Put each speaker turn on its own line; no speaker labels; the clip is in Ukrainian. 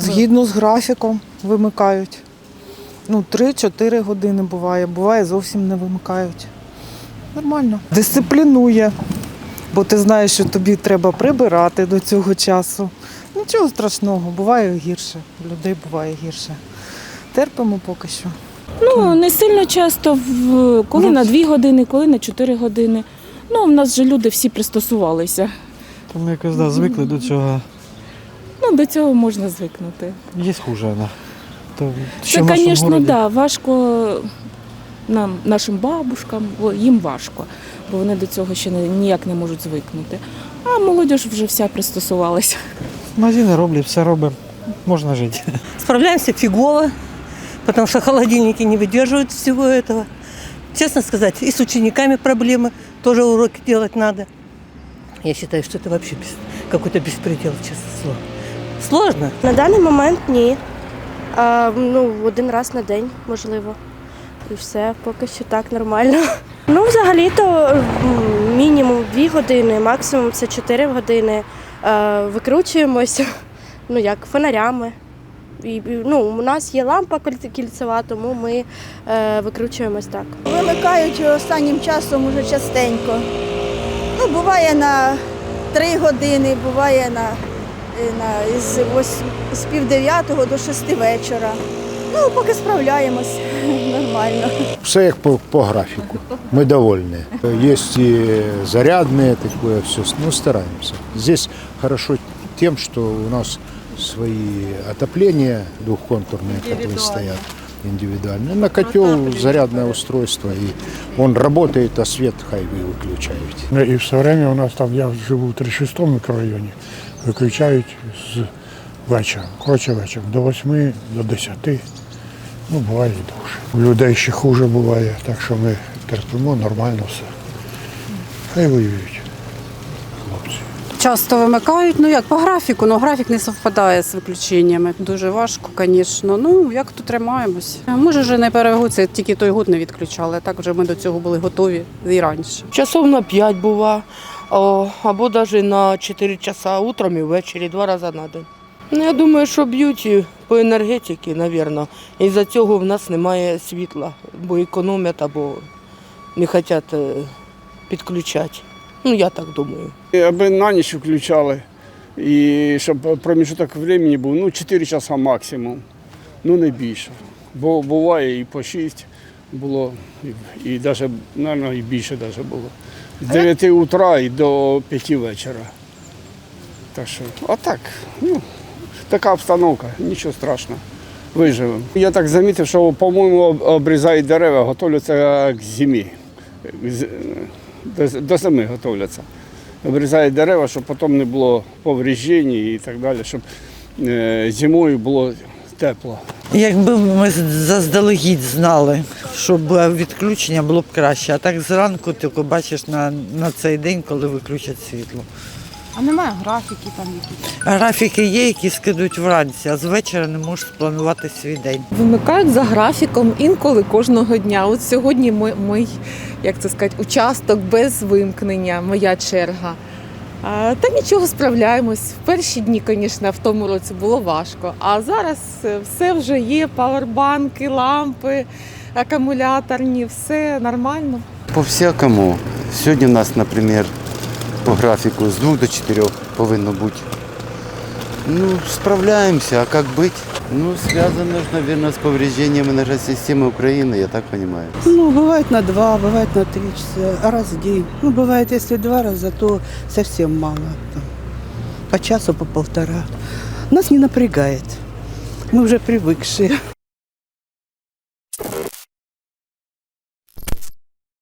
Згідно з графіком вимикають. Ну, 3-4 години буває, буває зовсім не вимикають. Нормально. Дисциплінує, бо ти знаєш, що тобі треба прибирати до цього часу. Нічого страшного, буває гірше. Людей буває гірше. Терпимо поки що.
Ну, не сильно часто, коли
Ну,
на 2 години, коли на 4 години. Ну, в нас же люди всі пристосувалися.
Там якось да, звикли до цього.
Ну, до цього можна звикнути.
Є хуже. Да. То ще
Це,
в нашому
звісно,
городі.
да, важко нам, нашим бабушкам, о, їм важко, бо вони до цього ще не- ніяк не можуть звикнути. А молодь вже вся пристосувалася.
Магазини роблять, все робимо. Можна жити.
Справляемся фигово, потому что холодильники не выдерживают всего этого. Честно сказать, и с учениками проблемы, тоже уроки делать надо. Я считаю, что это вообще бес- какой-то беспредел, честно слово. Сложно.
На даний момент ні. А, ну, один раз на день, можливо. І все, поки що так нормально. Ну, взагалі-то мінімум 2 години, максимум це 4 години. Е, викручуємося, ну як фонарями. І, і, ну, у нас є лампа кільцева, тому ми е, викручуємось так.
Вимикають останнім часом уже частенько. Ну, буває на три години, буває на з, вось, з пів дев'ятого до шести вечора. Ну, поки справляємось нормально.
Все як по, по графику. Мы довольны. Есть и зарядные, такое все. Ну, стараемся. Здесь хорошо тем, что у нас свои отопления двухконтурные, которые стоят индивидуально. На котел зарядное устройство, и он работает, а свет хай вы выключаете.
Ну, І все время у нас там, я живу в 36 мікрорайоні, виключають з вечора, коротше вечора, до 8, до 10, ну буває і довше. У людей ще хуже буває, так що ми терпимо нормально все. Хай воюють хлопці.
Часто вимикають, ну як по графіку, ну графік не совпадає з виключеннями. Дуже важко, звісно. Ну як тут тримаємось. Може, вже не перегу, це тільки той год не відключали. а Так вже ми до цього були готові і раніше.
Часов на 5 бува, або навіть на 4 часа утром і ввечері, два рази на день. Ну, я думаю, що б'ють по енергетиці, мабуть. І за цього в нас немає світла, бо економять або не хочуть е, підключати. Ну, я так думаю.
Аби на ніч включали, і щоб проміжок времени був ну, 4 часа максимум, ну не більше. Бо буває і по 6 було, і, навіть, мабуть, і більше навіть було. З 9 утра і до 5 вечора. Так що, отак, ну, така обстановка, нічого страшного. Виживемо. Я так замітив, що, по-моєму, об- обрізають дерева, готуються к зимі. До, до зими готуються. Обрізають дерева, щоб потім не було повреждень і так далі, щоб е, зимою було тепло.
Якби ми заздалегідь знали, що відключення, було б краще. А так зранку тільки бачиш на, на цей день, коли виключать світло.
А немає графіки там якісь?
Графіки є, які скидуть вранці, а з вечора не можеш спланувати свій день.
Вимикають за графіком інколи кожного дня. От сьогодні ми, ми як це сказати, участок без вимкнення, моя черга. Та нічого справляємось. В перші дні, звісно, в тому році було важко. А зараз е, все вже є: павербанки, лампи, акумуляторні, все нормально.
По-всякому. Сьогодні у нас, наприклад, по графіку з 2 до 4 повинно бути. Ну, справляємося, а як бути? Ну, зв'язано ж, мабуть, з повреждениями енергосистеми України, я так розумію.
Ну, бывает на два, бывает на три часа, раз в день. Ну, бывает, если два раза, то совсем мало. Там, по часу, по полтора. Нас не напрягает. Мы уже привыкшие.